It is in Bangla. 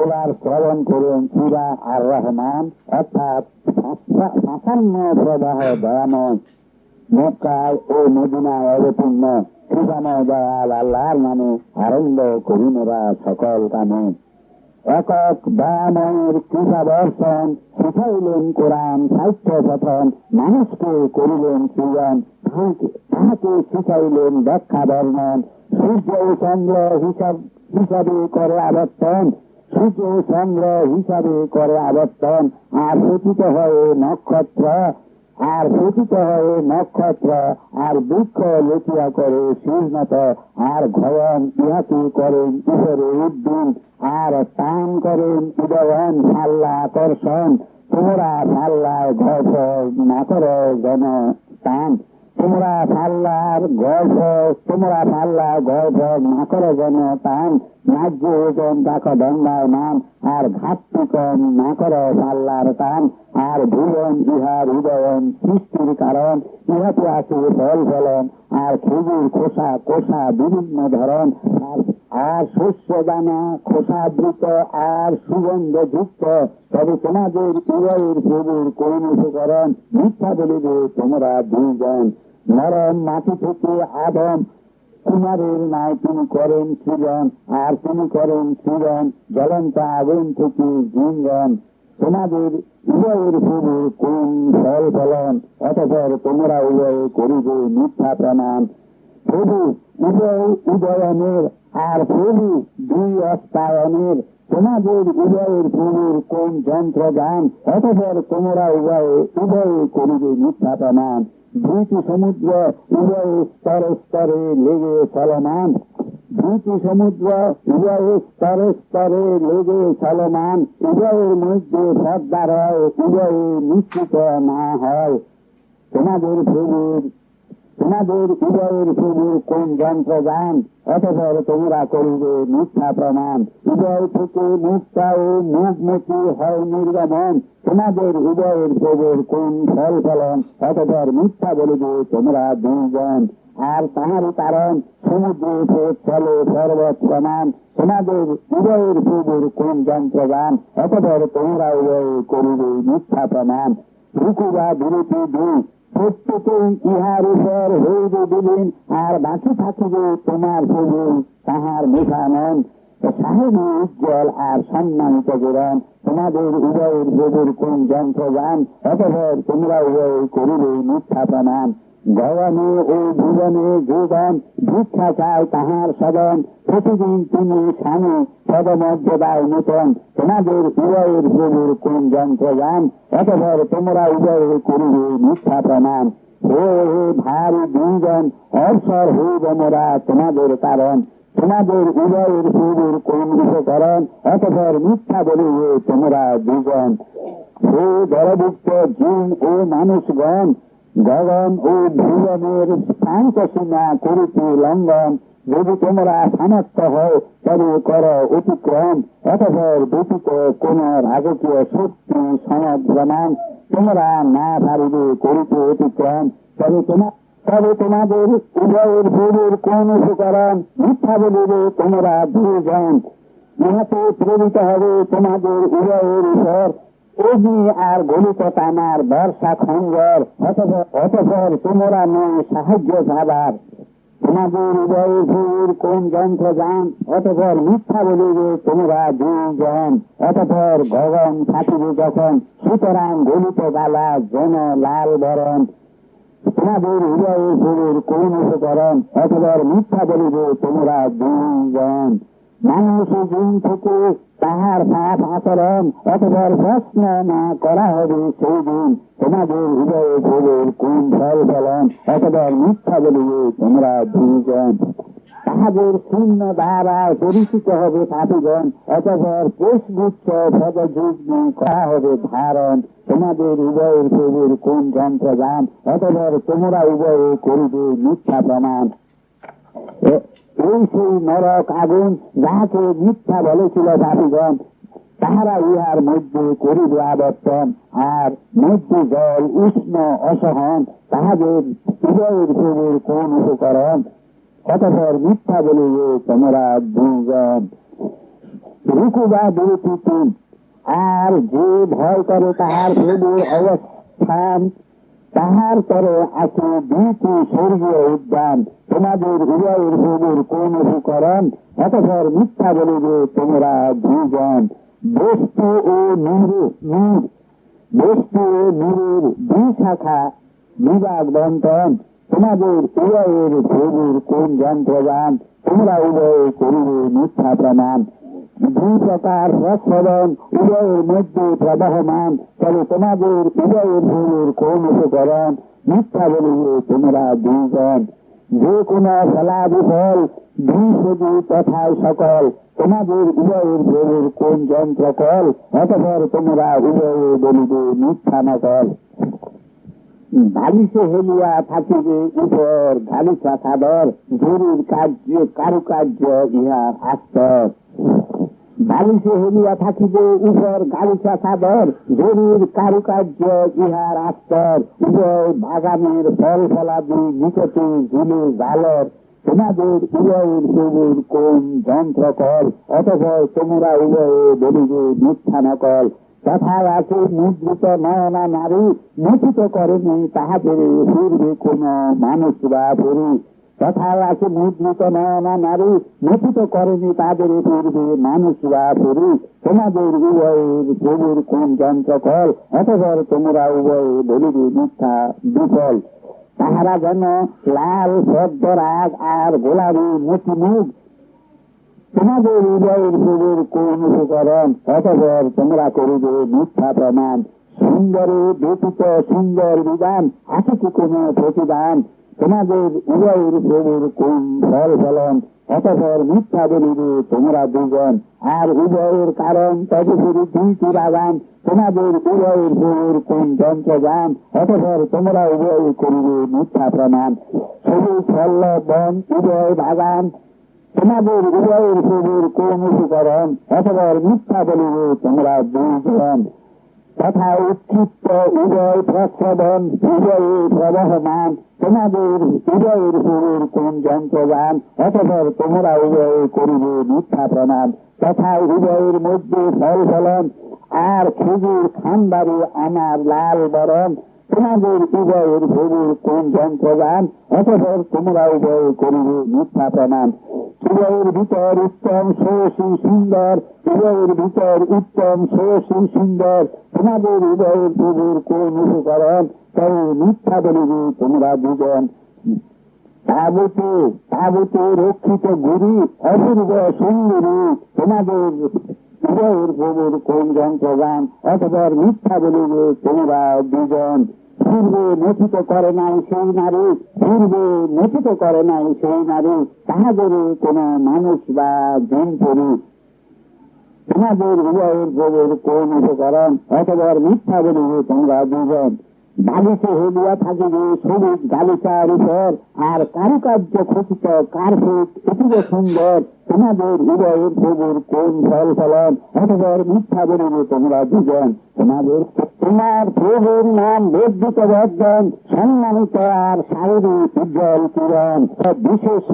তোলার শ্রবণ করুন সুরা আর রহমান, অর্থাৎ প্রবাহ দয়াময়, মক্কায় ও মদিনায় অবতীর্ণ কৃপাময় দয়াল আল্লাহর নামে আরম্ভ করুনরা সকল কামে। একক দয়াময়ের কৃপা বর্ষণ শিখাইলেন কোরআন, সাহিত্য পঠন, মানুষকে করিলেন সৃজন তাহাকে শিখাইলেন ব্যাখ্যা বর্ণন, সূর্য ও চন্দ্র হিসাব হিসাবে করে আবর্তন সূর্য চন্দ্র হিসাবে করে আবর্তন, আর পতিত হয়ে নক্ষত্র, আর পতিত হয়ে নক্ষত্র, আর বৃক্ষ লুচিয়া করে শীর্ণত, আর ঘয়ন ইহাকে করেন উপরে উদ্দিন আর টান করেন উদয়ন ফাল্লা আকর্ষণ, তোমরা ফাল্লার গল্প না করো টান তোমরা পাল্লার গল্প, তোমরা পাল্লার গল্প না করে যেন টান ন্যায্য ওজন দেখো দণ্ডায় মান, আর ঘাটতি কম না করো পাল্লার টান, আর ভুবন ইহার উদয়ন সৃষ্টির কারণ, ইহাতে আছে ফল ফলন, আর খেজুর খোসা, কোষা বিভিন্ন ধরন, আর শস্য দানা খোসাবৃত আর সুগন্ধ যুক্ত, তবে তোমাদের উদয়ের প্রভুর উপকরণ মিথ্যা বলিবে তোমরা দুজন নরম মাটি থেকে আদম, কুমারের নাই তিনি করেন সৃজন, আর তিনি করেন সৃজন, জ্বলন্ত আগুন থেকে জিঙ্গন তোমাদের উভয়ের প্রভু কোন ফল ফলন, অতপর তোমরা উভয়ে করিবে মিথ্যা প্রমাণ। প্রভু উদয় উদয়নের, আর প্রভু দুই অস্তায়নের। তোমাদের উদয়ের প্রভুর কোন যন্ত্র গান অতপর তোমরা উভয়ে উভয়ে করিবে মিথ্যা প্রমাণ। দুইটি সমুদ্র উভয় স্তরে স্তরে লেগে চলমান দুইটি সমুদ্র উভয় স্তরে স্তরে লেগে চলমান উভয়ের মধ্যে শ্রদ্ধা রয় উভয়ে নিশ্চিত না হয় তোমাদের প্রভুর তোমাদের উদয়ের প্রভু কোন যন্ত্র গান অতপর তোমরা করিবে মিথ্যা প্রমাণ। উদয় থেকে মুক্তা ও মুখমুখী হয় নির্গমন। তোমাদের উদয়ের প্রভুর কোন ফল ফলন? অতপর মিথ্যা বলিবে তোমরা দুজন আর তাহার কারণ সমুদ্রে চলে পর্বত প্রমাণ তোমাদের উদয়ের প্রভুর কোন যন্ত্র গান অতপর তোমরা উদয় করিবে মিথ্যা প্রমাণ। রুকুবা বিরতি দুই। প্রত্যেকেই ইহার উপর হইবে দিলেন আর বাকি থাকিবে তোমার প্রভু তাহার মেঘানন সাহেবী উজ্জ্বল আর সম্মানিত জীবন, তোমাদের উভয়ের প্রভুর কোন যন্ত্র যান অতপর তোমরা উভয় করিবে মিথ্যা প্রমাণ। গগনে ও ভুবনে যোগন ভিক্ষা চায় তাহার সদন প্রতিদিন তিনি স্বামী পদমর্যাদায় নূতন। তোমাদের উভয়ের প্রভুর কোন যন্ত্র যান অতপর তোমরা উভয়ে করিবে মিথ্যা প্রমাণ। হে হে ভারী দুইজন, অবসর হইব মোরা তোমাদের কারণ। তোমাদের উভয়ের প্রভুর কোন উপকরণ অতপর মিথ্যা বলিবে তোমরা দুজন হে দরভুক্ত জিন ও মানুষগণ গগন ও ভুবনের শান্ত সীমা লঙ্ঘন, যদি তোমরা সামর্থ্য হও, তবে কর অতিক্রম। অতপর ব্যতীত কোন রাজকীয় শক্তি প্রমাণ তোমরা না পারিবে করিতে অতিক্রম। তবে তোমার তবে তোমাদের উভয়ের প্রভুর কোন উপকরণ মিথ্যা বলিবে তোমরা দুজন ইহাতে প্রেরিত হবে তোমাদের উভয়ের উপর। অগ্নি আর গলিত টানার বর্ষা খঞ্জর অতপর তোমরা নয় সাহায্য ভাবার তোমাদের উদয় ভূর কোন যন্ত্র যান, অতপর মিথ্যা বলিবে তোমরা দুজন অতপর গগন থাকিবে যখন, সুতরাং গলিত গালা জন লাল বরণ। তোমাদের হৃদয় ভূর কোন উপকরণ, অতপর মিথ্যা বলিবে তোমরা দুজন মানুষ দিন থেকে তাহার পাপ আচরণ অতপর প্রশ্ন না করা হবে সেই দিন। তোমাদের হৃদয়ে ভোগের কোন ফল ফলন, অতপর মিথ্যা বলিবে তোমরা দুজন তাহাদের শূন্য দ্বারা পরিচিত হবে পাপিগণ, অতপর কোষগুচ্ছ পদযুগ্ম করা হবে ধারণ। তোমাদের উভয়ের প্রভুর কোন যন্ত্র যান অতপর তোমরা উভয়ে করিবে মিথ্যা প্রমাণ। এই সেই নরক আগুন যাহাকে মিথ্যা বলেছিল পাপিগণ তাহারা ইহার মধ্যে করিবে আবর্তন, আর মধ্যে জল, উষ্ণ, অসহন, তাহাদের হৃদয়ের প্রভুর কোন উপকরণ? অতপর মিথ্যা বলিবে তোমরা দুজন। রুকুবা বিরতিতুম আর যে ভয় করে তাহার প্রভুর অবস্থান, তাহার তরে আছে দুইটি স্বর্গীয় উদ্যান। তোমাদের উভয়ের প্রভুর কোন উপকরণ অতঃপর মিথ্যা বলিবে তোমরা দুজন। বস্তু ও বস্তু ও নূরের দুই শাখা বিভাগ বন্টন তোমাদের উভয়ের প্রভুর কোন যন্ত্রযান তোমরা উভয়ে করিবে মিথ্যা প্রমাণ। দুই প্রকার প্রসরণ উভয়ের মধ্যে প্রবাহমান তবে তোমাদের উভয়ের ভূমির কোন উপকরণ মিথ্যা বলিবে তোমরা দুইজন যে কোন ফলাবিফল দুই শুধু তথায় সকল, তোমাদের উভয়ের ভোরের কোন যন্ত্র কল? অতপর তোমরা উভয়ে বলিবে, মিথ্যা নকল। ভালিসে হেলিয়া থাকিবে উপর গালিচা সাদর জরুর কার্য, কারুকার্য ইহা আস্তর বালিশে হেলিয়া থাকিবে উপর গালিচা চাদর জরুর কারুকার্য, ইহার আস্তর উভয় বাগানের ফল ফলাদি, নিকটে ঝুলে জালর। তোমাদের উভয়ের প্রভুর কোন যন্ত্র কল অতপর তোমরা উভয়ে বলিবে মিথ্যা নকল তথায় আছে মুদ্রিত নয়না নারী নথিত করেনি তাহাদের পূর্বে কোন মানুষ বা পুরুষ। তথায় আছে মুদ্রিত নয়না নারী নথিত করেনি তাদের পূর্বে মানুষ বা পুরুষ। তোমাদের উভয়ের প্রভুর কোন যন্ত্র কল অতপর তোমরা উভয়ে বলিবে, মিথ্যা, বিফল। তাহারা যেন লাল, সদ্য রাগ আর গোলাপি মুখি মুখ তোমাদের হৃদয়ের প্রভুর কোন উপকরণ? অতপর তোমরা করিবে মিথ্যা প্রমাণ। সুন্দরে ব্যতীত সুন্দর বিধান, আছে কি কোন প্রতিদান? তোমাদের উভয়ের কোন ফল ফলন, অতপর মিথ্যা বলিবে তোমরা দুজন আর উভয়ের কারণ তদুপরি দুইটি বাগান, তোমাদের উভয়ের প্রভুর কোন যন্ত্রযান, অতপর তোমরা উভয় করিবে মিথ্যা প্রমাণ। সবুজ ফল, বন, উভয় বাগান, তোমাদের উভয়ের প্রভুর কোন উপকরণ অথবা মিথ্যা বলিবে তোমরা দুজন তথা উৎক্ষিপ্ত উভয় প্রশ্রবণ উভয়ে প্রবহমান তোমাদের উভয়ের প্রভুর কোন যন্ত্রযান অতপর তোমরা উভয়ে করিবে মিথ্যা প্রমাণ। তথা উভয়ের মধ্যে ফল ফলন। আর খেজুর খানবারে আমার লাল বরণ। তোমাদের উভয়ের প্রভুর কোন যন্ত্রযান অতপর তোমরা উভয়ে করিবে মিথ্যা প্রমাণ। উভয়ের ভিতর উত্তম ষোষী সুন্দর। উভয়ের ভিতর উত্তম ষোষী সুন্দর। তোমাদের উভয়ের প্রভুর কোন উপকরণ? বলিবে তোমরা দুজন তাবুতে তাবুতে রক্ষিত গুরু, অপূর্ব সুন্দরী, তোমাদের উভয়ের প্রভুর কোন যন্ত্রগান, অতপর মিথ্যা বলিবে তোমরা দুজন পূর্বে নথিত করে নাই সেই নারী, পূর্বে নথিত করে নাই সেই নারী, তাহাদের কোন মানুষ বা জন্তুরী তোমাদের উভয়ের প্রভুর কোন উপকরণ, অতপর মিথ্যা বলিবে তোমরা দুজন বালিশে হেলিয়া থাকিবে, সবুজ গালিচার উপর আর কারুকার্য খচিত কার্পেট অতীব সুন্দর। তোমাদের উভয়ের প্রভুর কোন ফল ফলন অতপর মিথ্যা বলিবে তোমরা দুজন। তোমাদের তোমার প্রভুর নাম বেদ্যুত বর্ধন সম্মানিত আর শারীরিক উজ্জ্বল কিরণ বিশেষ